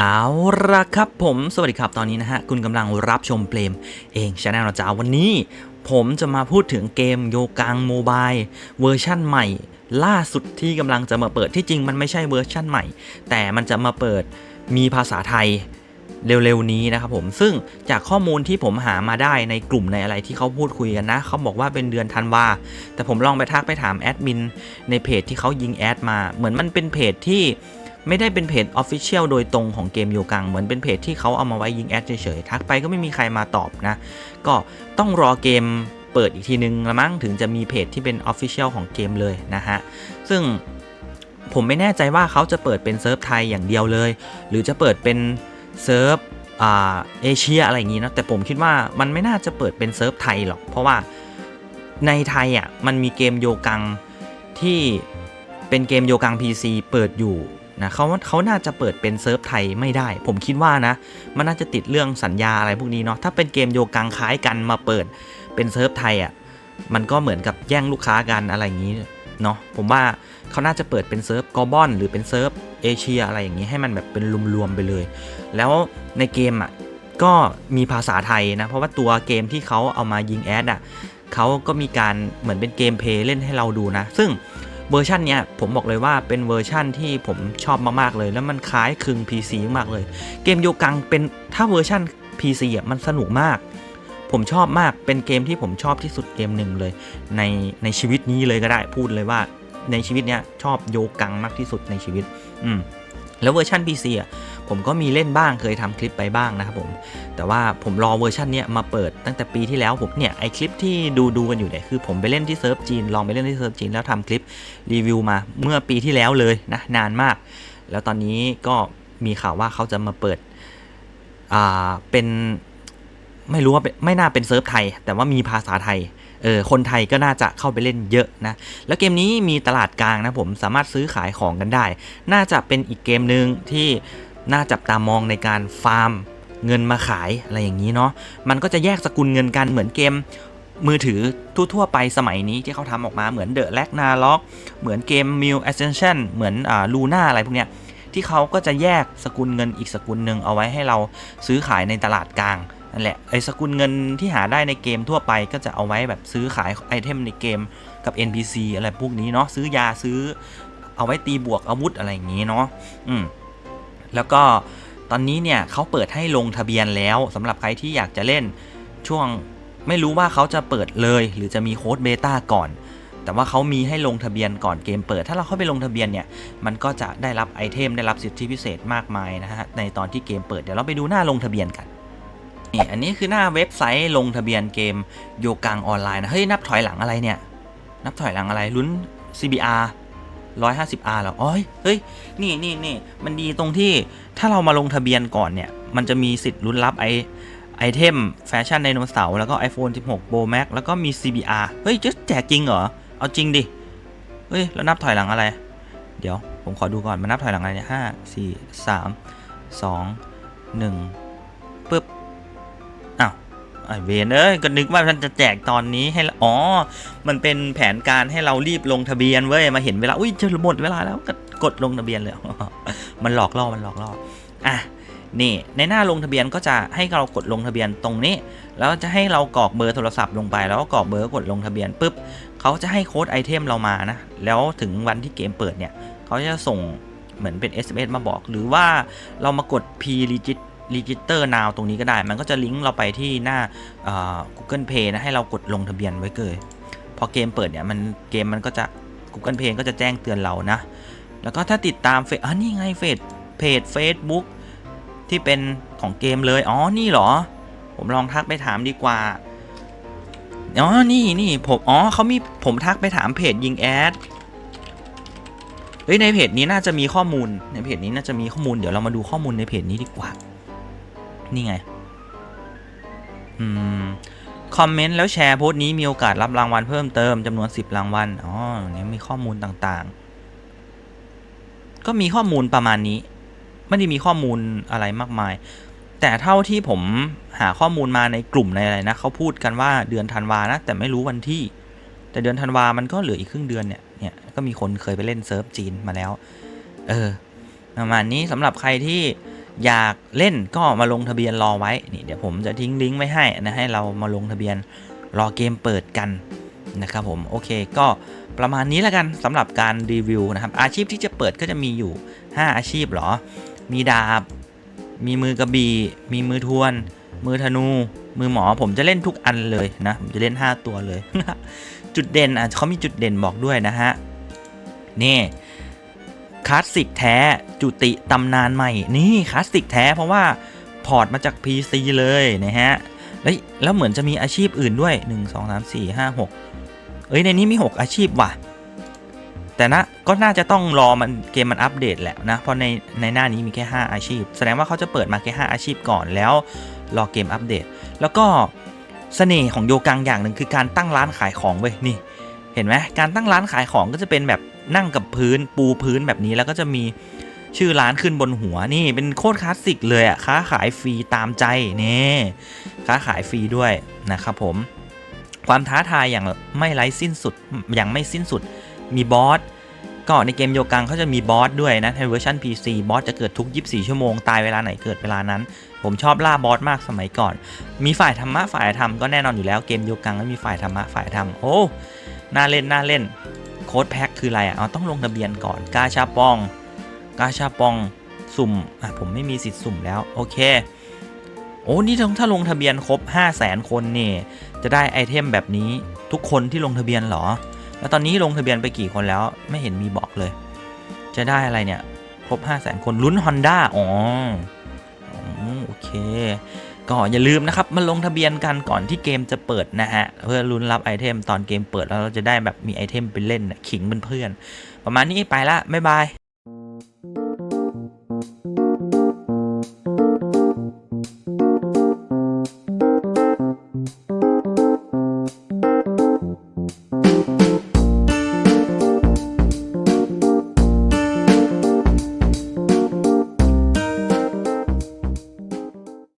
เอาละครับผมสวัสดีครับตอนนี้นะฮะ คุณกำลังรับชมเพลมเองชาแนลเราจ้าวันนี้ ผมจะมาพูดถึงเกมโยกังโมบายเวอร์ชั่นใหม่ ล่าสุดที่กำลังจะมาเปิดที่จริงมันไม่ใช่เวอร์ชั่นใหม่ แต่มันจะมาเปิดมีภาษาไทย เร็วๆนี้นะครับผมซึ่งจากข้อมูลที่ผมหามาได้ในกลุ่มในอะไรที่เขาพูดคุยกันนะเขาบอกว่าเป็นเดือนธันวาแต่ผมลองไปทักไปถามแอดมินในเพจที่เขายิงแอดมาเหมือนมันเป็นเพจที่ไม่ได้เป็นเพจ Official โดยตรงของเกมโยกัง เหมือนเป็นเพจที่เขาเอามาไว้ยิงแอดเฉยๆ ทักไปก็ไม่มีใครมาตอบนะ ก็ต้องรอเกมเปิดอีกทีนึงละมั้งถึงจะมีเพจที่เป็น Official ของเกมเลยนะฮะ ซึ่งผมไม่แน่ใจว่าเขาจะเปิดเป็นเซิร์ฟไทยอย่างเดียวเลย หรือจะเปิดเป็น เซิร์ฟเอเชียอะไรอย่างงี้นะแต่ผมคิดว่ามันไม่น่าจะเปิดเป็นเซิร์ฟไทยหรอก เพราะว่าในไทยอะมันมีเกมโยกังที่เป็นเกมโยกัง PC เปิดอยู่นะเขาเขาน่าจะเปิดเป็นเซิร์ฟไทยไม่ได้ ผมคิดว่านะ มันน่าจะติดเรื่องสัญญาอะไรพวกนี้เนาะถ้าเป็นเกมโยกังคล้ายกันมาเปิดเป็นเซิร์ฟไทยอะมันก็เหมือนกับแย่งลูกค้ากันอะไรอย่างนี้ เนาะผมว่าเขาน่าจะเปิดเป็นเซิร์ฟกอบอนหรือเป็นเซิร์ฟเอเชียอะไรอย่างนี้ให้มันแบบเป็นรวมๆไปเลย แล้วในเกมอะก็มีภาษาไทยนะ เพราะว่าตัวเกมที่เขาเอามายิงแอดอะเขาก็มีการเหมือนเป็นเกมเพลย์เล่นให้เราดูนะ ซึ่งเวอร์ชันเนี้ยผมบอกเลยว่าเป็นเวอร์ชันที่ผมชอบมากๆเลย แล้วมันคล้ายคลึง PC มากเลย เกมโยกังเป็นถ้าเวอร์ชัน PC อะมันสนุกมาก ผมชอบมากเป็นเกมที่ผมชอบที่สุดเกมหนึ่งเลย ในในชีวิตนี้เลยก็ได้พูดเลยว่าในชีวิตเนี้ยชอบโยกังมากที่สุดในชีวิต อืมแล้วเวอร์ชัน PC อะผมก็มีเล่นบ้างเคยทำคลิปไปบ้างนะครับผม แต่ว่าผมรอเวอร์ชันเนี้ยมาเปิดตั้งแต่ปีที่แล้วผมเนี่ยไอคลิปที่ดูดูกันอยู่เนี่ยคือผมไปเล่นที่เซิร์ฟจีนลองไปเล่นที่เซิร์ฟจีนแล้วทำคลิปรีวิวมาเมื่อปีที่แล้วเลยนะนานมาก แล้วตอนนี้ก็มีข่าวว่าเขาจะมาเปิดอ่าเป็น ไม่รู้ว่าไม่น่าเป็นเซิร์ฟไทย แต่ว่ามีภาษาไทยเออคนไทยก็น่าจะเข้าไปเล่นเยอะนะ แล้วเกมนี้มีตลาดกลางนะผมสามารถซื้อขายของกันได้ น่าจะเป็นอีกเกมหนึ่งที่น่าจับตามองในการฟาร์มเงินมาขายอะไรอย่างนี้เนาะมันก็จะแยกสกุลเงินกันเหมือนเกมมือถือทั่วๆไปสมัยนี้ที่เขาทำออกมาเหมือนเดอะแลกนาล็อกเหมือนเกมมิว Ascension เหมือนอ่าลูน่าอะไรพวกเนี้ยที่เขาก็จะแยกสกุลเงินอีกสกุลหนึ่งเอาไว้ให้เราซื้อขายในตลาดกลาง นั่นแหละไอ้สกุลเงินที่หาได้ในเกมทั่วไปก็จะเอาไว้แบบซื้อขายไอเทมในเกมกับ NPC อะไรพวกนี้เนาะซื้อยาซื้อเอาไว้ตีบวกอาวุธอะไรอย่างนี้เนาะอืมแล้วก็ตอนนี้เนี่ยเขาเปิดให้ลงทะเบียนแล้วสำหรับใครที่อยากจะเล่นช่วงไม่รู้ว่าเขาจะเปิดเลย หรือจะมีโค้ดเบต้าก่อน แต่ว่าเขามีให้ลงทะเบียนก่อนเกมเปิด ถ้าเราเข้าไปลงทะเบียนเนี่ย มันก็จะได้รับไอเทมได้รับสิทธิพิเศษมากมายนะฮะในตอนที่เกมเปิดเดี๋ยวเราไปดูหน้าลงทะเบียนกัน นี่อันนี้คือหน้าเว็บไซต์ลงทะเบียนเกมโยกังออนไลน์นะ เฮ้ย นับถอยหลังอะไรเนี่ย นับถอยหลังอะไรลุ้น CBR 150R เหรออ๋อเฮ้ย นี่นี่นี่มันดีตรงที่ถ้าเรามาลงทะเบียนก่อนเนี่ย มันจะมีสิทธิ์ลุ้นรับไอไอเทมแฟชั่นไดโนเสาร์แล้วก็ iPhone 16 Pro Max แล้วก็มี CBR เฮ้ย จะแจกจริงเหรอ เอาจริงดิ เฮ้ย แล้วนับถอยหลังอะไร เดี๋ยวผมขอดูก่อน มันนับถอยหลังอะไรเนี่ยห้าสี่สามสองหนึ่ง ไอเวนเอ้ยก็นึกว่ามันจะแจกตอนนี้ให้อ๋อ มันเป็นแผนการให้เรารีบลงทะเบียนเว้ยมาเห็นเวลาอุ้ยจะหมดเวลาแล้วก็กดลงทะเบียนเลย มันหลอกล่อมันหลอกล่ออะนี่ในหน้าลงทะเบียนก็จะให้เรากดลงทะเบียนตรงนี้ แล้วจะให้เรากรอกเบอร์โทรศัพท์ลงไปแล้วก็กรอกเบอร์กดลงทะเบียนปุ๊บเขาจะให้โค้ดไอเทมเรามานะแล้วถึงวันที่เกมเปิดเนี่ยเขาจะส่งเหมือนเป็น SMS มาบอก หรือว่าเรามากด P Regist Register Now ตรงนี้ก็ได้ มันก็จะลิงก์เราไปที่หน้า Google Pay นะ ให้เรากดลงทะเบียนไว้เกิดพอเกมเปิดเนี่ยมันเกมมันก็จะ Google Pay ก็จะแจ้งเตือนเรานะ แล้วก็ถ้าติดตามเฟซอะนี่ไงเฟซเพจ Facebook ที่เป็นของเกมเลย อ๋อ นี่เหรอ ผมลองทักไปถามดีกว่า อ๋อ นี่นี่ผม อ๋อเขามี ผมทักไปถามเพจยิงแอด เฮ้ย ในเพจนี้น่าจะมีข้อมูล ในเพจนี้น่าจะมีข้อมูล เดี๋ยวเรามาดูข้อมูลในเพจนี้ดีกว่า นี่ไง อืม คอมเมนต์แล้วแชร์โพสต์นี้มีโอกาสรับรางวัลเพิ่มเติมจำนวน 10 รางวัล อ๋อเนี่ยมีข้อมูลต่างๆ ก็มีข้อมูลประมาณนี้ ไม่ได้มีข้อมูลอะไรมากมาย แต่เท่าที่ผมหาข้อมูลมาในกลุ่มในอะไรนะเขาพูดกันว่าเดือนธันวานะ แต่ไม่รู้วันที่ แต่เดือนธันวามันก็เหลืออีกครึ่งเดือนเนี่ย เนี่ย ก็มีคนเคยไปเล่นเซิร์ฟจีนมาแล้ว เออ ประมาณนี้สำหรับใครที่ อยากเล่นก็มาลงทะเบียนรอไว้นี่เดี๋ยวผมจะทิ้งลิงก์ไว้ให้นะให้เรามาลงทะเบียนรอเกมเปิดกันนะครับผมโอเคก็ประมาณนี้แล้วกันสำหรับการรีวิวนะครับ อาชีพที่จะเปิดก็จะมีอยู่ 5 อาชีพเหรอ มีดาบ มีมือกระบี่มีมือทวน มือธนู มือหมอผมจะเล่นทุกอันเลยนะผมจะเล่น 5 ตัวเลย จุดเด่นอะเขามีจุดเด่นบอกด้วยนะฮะนี่ คลาสสิกแท้จุติตำนานใหม่ นี่คลาสสิกแท้เพราะว่าพอร์ตมาจาก PC เลยนะฮะแล้วแล้วเหมือนจะมีอาชีพอื่นด้วย 1 2 3 4 5 6 เอ้ยในนี้มี 6 อาชีพว่ะ แต่นะก็น่าจะต้องรอมันเกมมันอัปเดตแหละนะ เพราะในในหน้านี้มีแค่ 5 อาชีพ แสดงว่าเขาจะเปิดมาแค่ 5 อาชีพก่อนแล้วรอเกมอัปเดต แล้วก็เสน่ห์ของโยกังอย่างหนึ่งคือการตั้งร้านขายของเว้ยนี่ เห็นไหมการตั้งร้านขายของก็จะเป็นแบบ นั่งกับพื้นปูพื้นแบบนี้แล้วก็จะมีชื่อร้านขึ้นบนหัวนี่เป็นโคตรคลาสสิกเลยอะค้าขายฟรีตามใจนี่ค้าขายฟรีด้วยนะครับผม ความท้าทายอย่างไม่ไร้สิ้นสุดอย่างไม่สิ้นสุดมีบอสก็ในเกมโยกังเขาจะมีบอสด้วยนะในเวอร์ชัน PC บอสจะเกิดทุก 24 ชั่วโมง ตายเวลาไหนเกิดเวลานั้น ผมชอบล่าบอสมากสมัยก่อน มีฝ่ายธรรมะฝ่ายธรรมก็แน่นอนอยู่แล้วเกมโยกังก็มีฝ่ายธรรมะฝ่ายธรรมโอ้น่าเล่นน่าเล่น โค้ดแพ็คคืออะไรอะเอ๋อต้องลงทะเบียนก่อนกาชาปอง กาชาปองสุ่มอะผมไม่มีสิทธิ์สุ่มแล้ว โอเค โอ้นี่ถ้าลงทะเบียนครบ 5 0 0แสนคนนี่จะได้ไอเทมแบบนี้ทุกคนที่ลงทะเบียนเหรอ แล้วตอนนี้ลงทะเบียนไปกี่คนแล้วไม่เห็นมีบอกเลย จะได้อะไรเนี่ยครบ 5 0 0แสนคนลุ้น Honda อ๋อโอเค ก็อย่าลืมนะครับมาลงทะเบียนกันก่อนที่เกมจะเปิดนะฮะเพื่อลุ้นรับไอเทมตอนเกมเปิดแล้วเราจะได้แบบมีไอเทมไปเล่นขิงเพื่อนๆประมาณนี้ไปละบ๊ายบาย